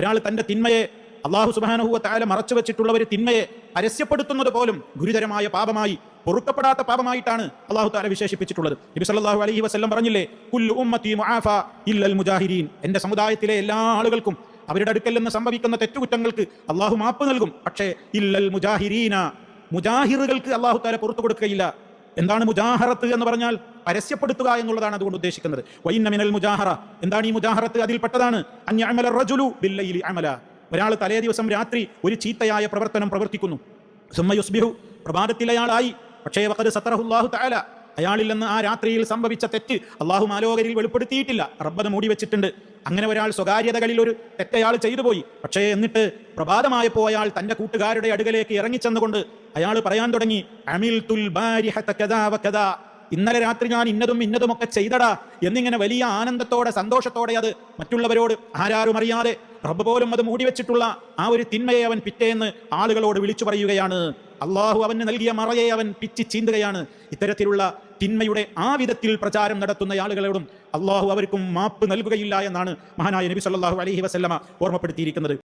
ഒരാൾ തന്റെ തിന്മയെ അള്ളാഹു സുബാനഹുവ താല മറച്ചു വെച്ചിട്ടുള്ള ഒരു തിന്മയെ പരസ്യപ്പെടുത്തുന്നത് പോലും ഗുരുതരമായ പാപമായി പൊറുക്കപ്പെടാത്ത പാപമായിട്ടാണ് അള്ളാഹു താല വിശേഷിപ്പിച്ചിട്ടുള്ളത്. നബി സല്ലല്ലാഹു അലൈഹി വസല്ലം പറഞ്ഞില്ലേ ഉമ്മത്തി ഇല്ലൽ മുജാഹിരീൻ എന്റെ സമുദായത്തിലെ എല്ലാ ആളുകൾക്കും അവരുടെ അടുക്കൽ നിന്ന് സംഭവിക്കുന്ന തെറ്റുകുറ്റങ്ങൾക്ക് അള്ളാഹു മാപ്പ് നൽകും. പക്ഷേ ഇല്ലൽ മുജാഹിരീന മുജാഹിറുകൾക്ക് അള്ളാഹു താല പുറത്തു കൊടുക്കുകയില്ല. എന്താണ് മുജാഹറത്ത് എന്ന് പറഞ്ഞാൽ പരസ്യപ്പെടുത്തുക എന്നുള്ളതാണ് അതുകൊണ്ട് ഉദ്ദേശിക്കുന്നത്. വൈന്നമിനൽ മുജാഹറ. എന്താണ് ഈ മുജാഹറത്ത്? അതിൽപ്പെട്ടതാണ് അന്യമല റജുലു ബില്ലയിലി അമല. ഒരാൾ തലേ ദിവസം രാത്രി ഒരു ചീത്തയായ പ്രവർത്തനം പ്രവർത്തിക്കുന്നു. സുമ്മയുസ്ബിഹു പ്രഭാതത്തിൽ അയാളായി. പക്ഷേ വഖദ് സത്തറഹുല്ലാഹു തആല. അയാളിൽ നിന്ന് ആ രാത്രിയിൽ സംഭവിച്ച തെറ്റ് അള്ളാഹു മാലോകരിൽ വെളിപ്പെടുത്തിയിട്ടില്ല. റബ്ബത് മൂടി വെച്ചിട്ടുണ്ട് അങ്ങനെ ഒരാൾ സ്വകാര്യതകളിൽ ഒരു തെറ്റയാൾ ചെയ്തു പോയി. പക്ഷേ എന്നിട്ട് പ്രഭാതമായപ്പോൾ അയാൾ തന്റെ കൂട്ടുകാരുടെ അടുകലേക്ക് ഇറങ്ങിച്ചെന്നുകൊണ്ട് അയാൾ പറയാൻ തുടങ്ങി അമിൽ തുൽ ഇന്നലെ രാത്രി ഞാൻ ഇന്നതും ഇന്നതുമൊക്കെ ചെയ്തടാ എന്നിങ്ങനെ വലിയ ആനന്ദത്തോടെ സന്തോഷത്തോടെ അത് മറ്റുള്ളവരോട് ആരാരും അറിയാതെ റബ്ബ് പോലും അത് മൂടി വെച്ചിട്ടുള്ള ആ ഒരു തിന്മയെ അവൻ പിറ്റേന്ന് ആളുകളോട് വിളിച്ചു പറയുകയാണ്. അള്ളാഹു അവന് നൽകിയ മറയെ അവൻ പിച്ചി ചീന്തുകയാണ്. ഇത്തരത്തിലുള്ള തിന്മയുടെ ആ വിധത്തിൽ പ്രചാരം നടത്തുന്ന ആളുകളോടും അള്ളാഹു അവർക്കും മാപ്പ് നൽകുകയില്ല എന്നാണ് മഹാനായ നബി സല്ലാഹു അലഹി വസല്ലമ ഓർമ്മപ്പെടുത്തിയിരിക്കുന്നത്.